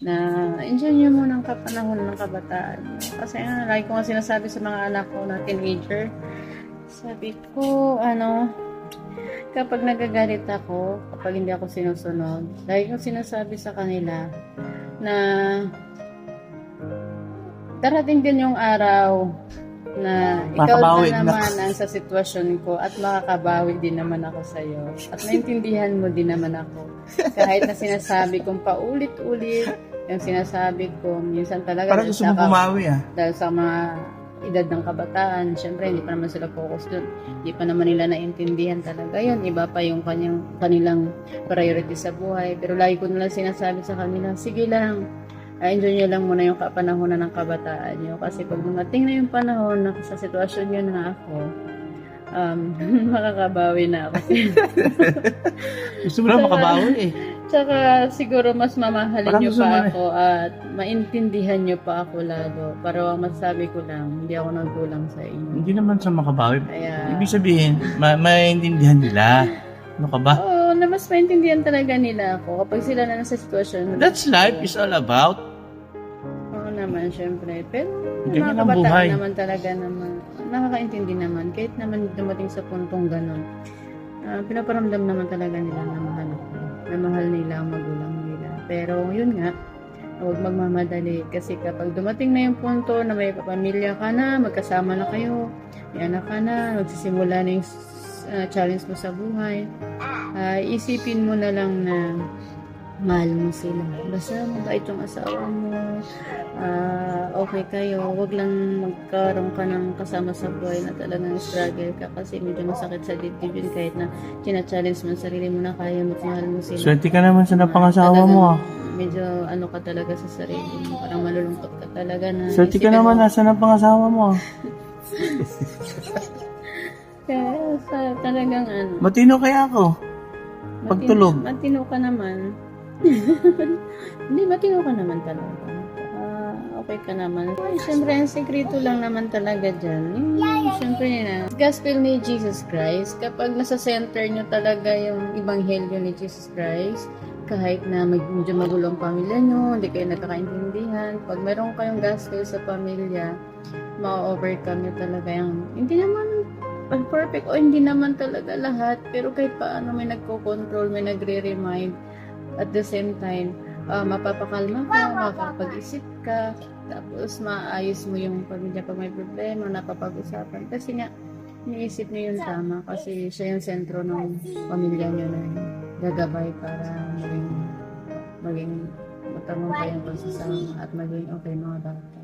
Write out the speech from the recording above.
na enjoy nyo muna ang kapanahon ng kabataan. Kasi ano, lagi ko nga sinasabi sa mga anak ko na teenager, sabi ko, ano, kapag nagagalit ako, kapag hindi ako sinusunod, lagi ko sinasabi sa kanila na darating din yung araw na ikaw Makabawi na na. naman ang sa sitwasyon ko at makakabawi din naman ako sa iyo. At naintindihan mo din naman ako. Kahit na sinasabi kong paulit-ulit, yung sinasabi ko, minsan talaga Parang gusto sa mo bumawi ah. dahil sa mga edad ng kabataan, syempre hindi pa naman sila focus doon. Hindi pa naman nila naintindihan talaga yun. Iba pa yung kanyang, kanilang priority sa buhay. Pero lagi ko nalang sinasabi sa kanila, sige lang, ah, enjoy nyo lang muna yung kapanahonan ng kabataan nyo. Kasi pag dumating na yung panahon na sa sitwasyon nyo na ako, um, makakabawi na ako. Gusto mo lang makabawi eh. Tsaka siguro mas mamahalin Parang nyo gusto mo pa na- ako at maintindihan nyo pa ako lalo. Para ang masabi ko lang, hindi ako nagkulang sa inyo. Hindi naman sa makabawi. Kaya, Ibig sabihin, ma maintindihan nila. Ano ka ba? oo, na mas maintindihan talaga nila ako kapag sila na nasa sitwasyon. na- That's life is all about. Oo naman, syempre. Pero Ganyan mga ang kabataan buhay. naman talaga naman, nakakaintindi naman. Kahit naman dumating sa puntong ganun, ah, pinaparamdam naman talaga nila na mahal ako. Pero yun nga, huwag magmamadali. Kasi kapag dumating na yung punto na may pamilya ka na, magkasama na kayo, may anak ka na, magsisimula na yung ah, challenge mo sa buhay, ah, isipin mo na lang na mahal mo sila. Basta mabait yung asawa mo, ah, okay kayo, wag lang magkaroon ka ng kasama sa buhay na talagang struggle ka kasi medyo masakit sa dibdib yun kahit na china-challenge mo sarili mo na kaya mo mahal mo sila. Swerte ka naman sa napangasawa mo ah. Medyo ano ka talaga sa sarili mo, parang malulungkot ka talaga na. Swerte ka naman mo, nasa napangasawa mo ah. Kaya sa talagang ano. Matino kaya ako. Pagtulog. Matino, matino ka naman. Hindi, matino ka naman talaga. Ah, okay ka naman. Ay, syempre, ang sekreto lang naman talaga dyan. Yung, syempre na, gospel ni Jesus Christ, kapag nasa center nyo talaga yung ibanghelyo ni Jesus Christ, kahit na mag, medyo magulo ang pamilya nyo, hindi kayo nagkakaintindihan, pag meron kayong gospel sa pamilya, ma-overcome nyo talaga yung, hindi naman perfect o hindi naman talaga lahat pero kahit paano may nagko-control may nagre-remind at the same time ah, mapapakalma ka makakapag-isip ka tapos maayos mo yung pamilya pag may problema napapag-usapan. Kasi nga iniisip niyo yung tama kasi siya yung sentro ng pamilya niyo na gagabay para maging maging matamang kayong pagsasama at maging okay mga bata